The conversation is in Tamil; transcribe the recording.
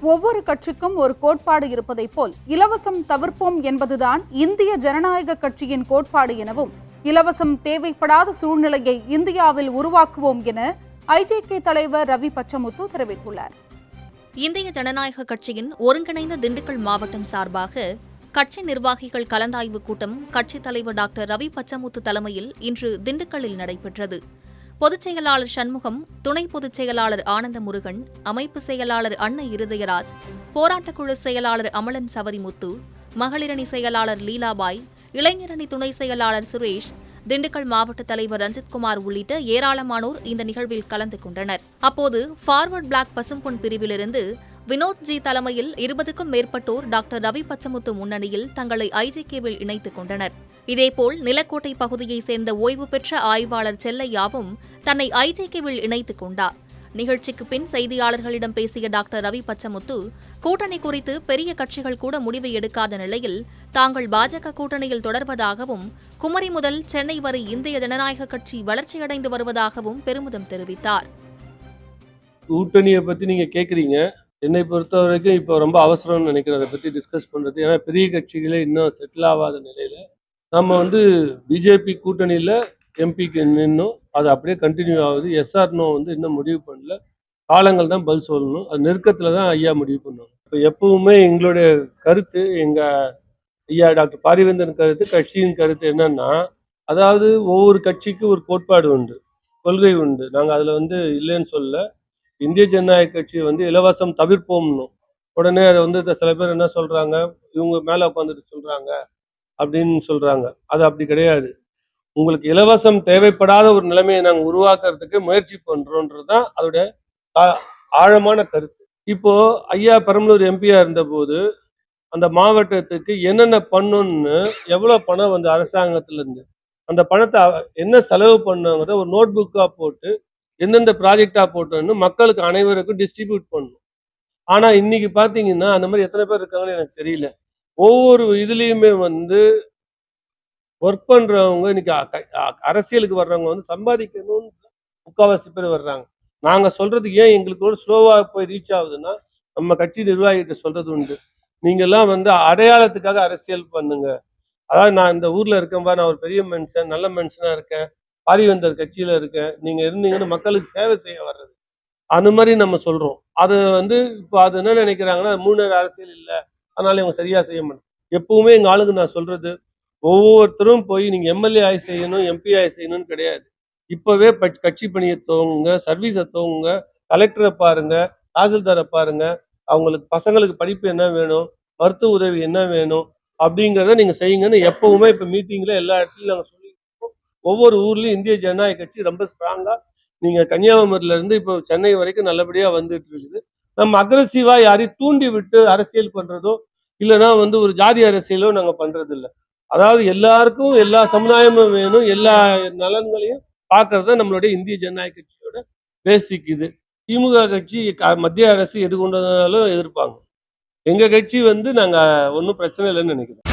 ஒவ்வொரு கட்சிக்கும் ஒரு கோட்பாடு இருப்பதைப் போல் இலவசம் தவிர்ப்போம் என்பதுதான் இந்திய ஜனநாயக கட்சியின் கோட்பாடு எனவும் இலவசம் தேவைப்படாத சூழ்நிலையை இந்தியாவில் உருவாக்குவோம் என ஐஜேகே தலைவர் ரவி பச்சமுத்து தெரிவித்துள்ளார். இந்திய ஜனநாயக கட்சியின் ஒருங்கிணைந்த திண்டுக்கல் மாவட்டம் சார்பாக கட்சி நிர்வாகிகள் கலந்தாய்வு கூட்டம் கட்சித் தலைவர் டாக்டர் ரவி பச்சமுத்து தலைமையில் இன்று திண்டுக்கல்லில் நடைபெற்றது. பொதுச் செயலாளர் சண்முகம் துணை பொதுச் செயலாளர் ஆனந்த முருகன் அமைப்பு செயலாளர் அன்ன இருதயராஜ் போராட்டக்குழு செயலாளர் அமலன் சவரிமுத்து மகளிரணி செயலாளர் லீலாபாய் இளைஞரணி துணை செயலாளர் சுரேஷ் திண்டுக்கல் மாவட்ட தலைவர் ரஞ்சித்குமார் உள்ளிட்ட ஏராளமானோர் இந்த நிகழ்வில் கலந்து கொண்டனர். அப்போது ஃபார்வர்ட் பிளாக் பசும்பொன் பிரிவிலிருந்து வினோத் ஜி தலைமையில் இருபதுக்கும் மேற்பட்டோர் டாக்டர் ரவி பச்சமுத்து முன்னணியில் தங்களை ஐஜேகேவில் இணைத்துக் கொண்டனர். இதேபோல் நிலக்கோட்டை பகுதியைச் சேர்ந்த ஓய்வு பெற்ற ஆய்வாளர் செல்லையாவும் தன்னை ஐஜேகேவில் இணைத்துக் கொண்டார். நிகழ்ச்சிக்கு பின் செய்தியாளர்களிடம் பேசிய டாக்டர் ரவி பச்சமுத்து கூட்டணி குறித்து பெரிய கட்சிகள் கூட முடிவை எடுக்காத நிலையில் தாங்கள் பாஜக கூட்டணியில் தொடர்வதாகவும் குமரி முதல் சென்னை வரை இந்திய ஜனநாயக கட்சி வளர்ச்சியடைந்து வருவதாகவும் பெருமிதம் தெரிவித்தார். கூட்டணியை பத்தி நீங்க கேக்குறீங்க. என்னை பொறுத்த வரைக்கும் இப்போ ரொம்ப அவசரம்னு நினைக்கிறேன் அதை பத்தி டிஸ்கஸ் பண்றது. ஏன்னா பெரிய கட்சிகளே இன்னும் செட்டில் ஆகாத நிலையில நம்ம வந்து பிஜேபி கூட்டணியில் எம்பிக்கு நின்னும். அது அப்படியே கண்டினியூ ஆகுது. எஸ்ஆர்னோ வந்து இன்னும் முடிவு பண்ணல. காலங்கள் தான் பதில் சொல்லணும். அது நெருக்கத்தில் தான் ஐயா முடிவு பண்ணுவாங்க. இப்போ எப்பவுமே எங்களுடைய கருத்து எங்கள் ஐயா டாக்டர் பாரிவேந்தன் கருத்து கட்சியின் கருத்து என்னன்னா அதாவது ஒவ்வொரு கட்சிக்கும் ஒரு கோட்பாடு உண்டு கொள்கை உண்டு. நாங்கள் அதில் வந்து இல்லைன்னு சொல்ல. இந்திய ஜனநாயக கட்சி வந்து இலவசம் தவிர்ப்போம்னு. உடனே அதை வந்து இந்த சில பேர் என்ன சொல்கிறாங்க இவங்க மேலே உட்காந்துட்டு சொல்கிறாங்க அப்படின்னு சொல்றாங்க. அது அப்படி கிடையாது. உங்களுக்கு இலவசம் தேவைப்படாத ஒரு நிலைமையை நாங்கள் உருவாக்குறதுக்கு முயற்சி பண்ணுறோன்றது தான் அதோட ஆ- ஆழமான கருத்து. இப்போ ஐயா பெரம்பலூர் எம்பியா இருந்தபோது அந்த மாவட்டத்துக்கு என்னென்ன பண்ணுன்னு எவ்வளோ பணம் வந்து அரசாங்கத்திலேருந்து அந்த பணத்தை என்ன செலவு பண்ணுங்கிறத ஒரு நோட் புக்காக போட்டு எந்தெந்த ப்ராஜெக்டாக போட்டோன்னு மக்களுக்கு அனைவருக்கும் டிஸ்ட்ரிபியூட் பண்ணணும் ஆனால் இன்னைக்கு பார்த்தீங்கன்னா அந்த மாதிரி எத்தனை பேர் இருக்காங்கன்னு எனக்கு தெரியல. ஒவ்வொரு இதுலேயுமே வந்து ஒர்க் பண்ணுறவங்க இன்னைக்கு அரசியலுக்கு வர்றவங்க வந்து சம்பாதிக்கணும்னு முக்கால்வாசி பேர் வர்றாங்க. நாங்கள் சொல்றது ஏன் எங்களுக்கு ஸ்லோவாக போய் ரீச் ஆகுதுன்னா நம்ம கட்சி நிர்வாகிகிட்ட சொல்றது உண்டு. நீங்கள்லாம் வந்து அடையாளத்துக்காக அரசியல் பண்ணுங்க. அதாவது நான் இந்த ஊரில் இருக்கேன்பா நான் ஒரு பெரிய மனுஷன் நல்ல மனுஷனாக இருக்கேன் பாரிவந்தர் கட்சியில் இருக்கேன். நீங்கள் இருந்தீங்கன்னு மக்களுக்கு சேவை செய்ய வர்றது. அந்த மாதிரி நம்ம சொல்கிறோம் அது வந்து இப்போ அது என்ன நினைக்கிறாங்கன்னா மூணு அரசியல் இல்லை. அதனால இவங்க சரியா செய்ய மாட்டாங்க எப்பவுமே எங்க ஆளுங்க நான் சொல்றது ஒவ்வொருத்தரும் போய் நீங்க எம்எல்ஏ ஆய் செய்யணும் எம்பி ஆய் செய்யணும்னு கிடையாது. இப்பவே கட்சி பணியை துவங்குங்க சர்வீஸை துவங்குங்க கலெக்டரை பாருங்க தாசில்தாரை பாருங்க அவங்களுக்கு பசங்களுக்கு படிப்பு என்ன வேணும் மருத்துவ உதவி என்ன வேணும் அப்படிங்கிறத நீங்க செய்யுங்கன்னு எப்பவுமே இப்ப மீட்டிங்ல எல்லா இடத்துலயும் நாங்க சொல்லியிருக்கோம் ஒவ்வொரு ஊர்லயும் இந்திய ஜனநாயக கட்சி ரொம்ப ஸ்ட்ராங்கா நீங்க கன்னியாகுமரியில இருந்து இப்போ சென்னை வரைக்கும் நல்லபடியா வந்துட்டு இருக்குது. நம்ம அக்ரஸிவா யாரையும் தூண்டி விட்டு அரசியல் பண்றதோ இல்லைன்னா வந்து ஒரு ஜாதி அரசியலோ நாங்க பண்றது இல்லை அதாவது எல்லாருக்கும் எல்லா சமுதாயமும் வேணும் எல்லா நலன்களையும் பார்க்கறது தான் நம்மளுடைய இந்திய ஜனநாயக கட்சியோட பேசிக் இது. திமுக கட்சி க- மத்திய அரசு எது கொண்டு வந்தாலும் எதிர்ப்பாங்க. எங்க கட்சி வந்து நாங்க ஒன்றும் பிரச்சனை இல்லைன்னு நினைக்கிறோம்.